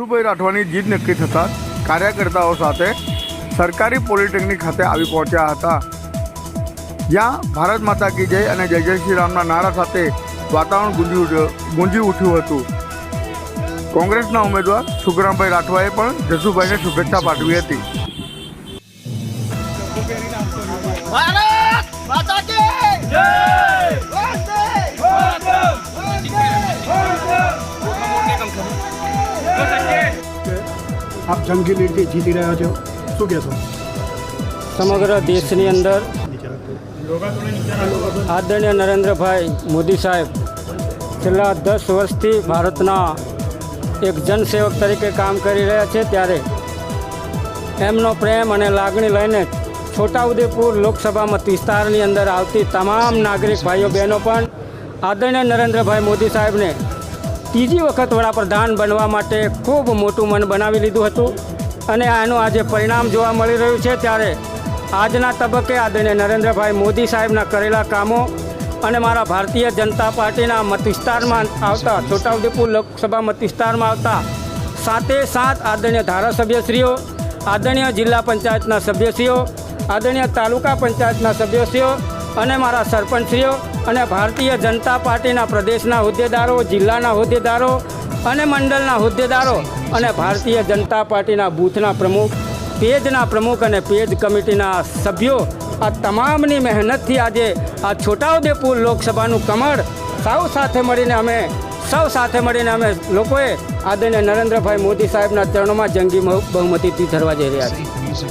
જસુભાઈ રાઠવાની જીત નક્કી થતાં કાર્યકર્તાઓ સાથે સરકારી પોલિટેકનિક ખાતે આવી પહોંચ્યા હતા. જ્યાં ભારત માતા કી જય અને જય જય શ્રી રામના નારા સાથે વાતાવરણ ગુંજી ગુંજી ઉઠ્યું હતું. કોંગ્રેસના ઉમેદવાર સુખરામભાઈ રાઠવાએ પણ જસુભાઈને શુભેચ્છા પાઠવી હતી. ભારત! આપ જંગી લીડથી જીતી રહ્યા છો. શું કહેશો? સમગ્ર દેશની અંદર આદરણીય નરેન્દ્રભાઈ મોદી સાહેબ, છેલ્લા દસ વર્ષથી ભારતના એક જનસેવક તરીકે કામ કરી રહ્યા છે ત્યારે એમનો પ્રેમ અને લાગણી લઈને છોટાઉદેપુર લોકસભા વિસ્તારની અંદર આવતી તમામ નાગરિક ભાઈઓ બહેનો પણ આદરણીય નરેન્દ્રભાઈ મોદી સાહેબને ત્રીજી વખત વડાપ્રધાન બનવા માટે ખૂબ મોટું મન બનાવી લીધું હતું અને આનું આજે પરિણામ જોવા મળી રહ્યું છે ત્યારે આજના તબક્કે આદરણીય નરેન્દ્રભાઈ મોદી સાહેબના કરેલા કામો અને મારા ભારતીય જનતા પાર્ટીના મતવિસ્તારમાં આવતા છોટાઉદેપુર લોકસભા મતવિસ્તારમાં આવતા સાતે સાત આદરણીય ધારાસભ્યશ્રીઓ, આદરણીય જિલ્લા પંચાયતના સભ્યશ્રીઓ, આદરણીય તાલુકા પંચાયતના સભ્યશ્રીઓ અને મારા સરપંચશ્રીઓ અને ભારતીય જનતા પાર્ટીના પ્રદેશના હોદ્દેદારો, જિલ્લાના હોદ્દેદારો અને મંડળના હોદ્દેદારો અને ભારતીય જનતા પાર્ટીના બૂથના પ્રમુખ, પેજના પ્રમુખ અને પેજ કમિટીના સભ્યો આ તમામની મહેનતથી આજે આ છોટાઉદેપુર લોકસભાનું કમળ સૌ સાથે મળીને અમે સૌ સાથે મળીને અમે લોકોએ આદરણીય નરેન્દ્રભાઈ મોદી સાહેબના ચરણોમાં જંગી બહુમતીથી ધરવા જઈ રહ્યા છીએ.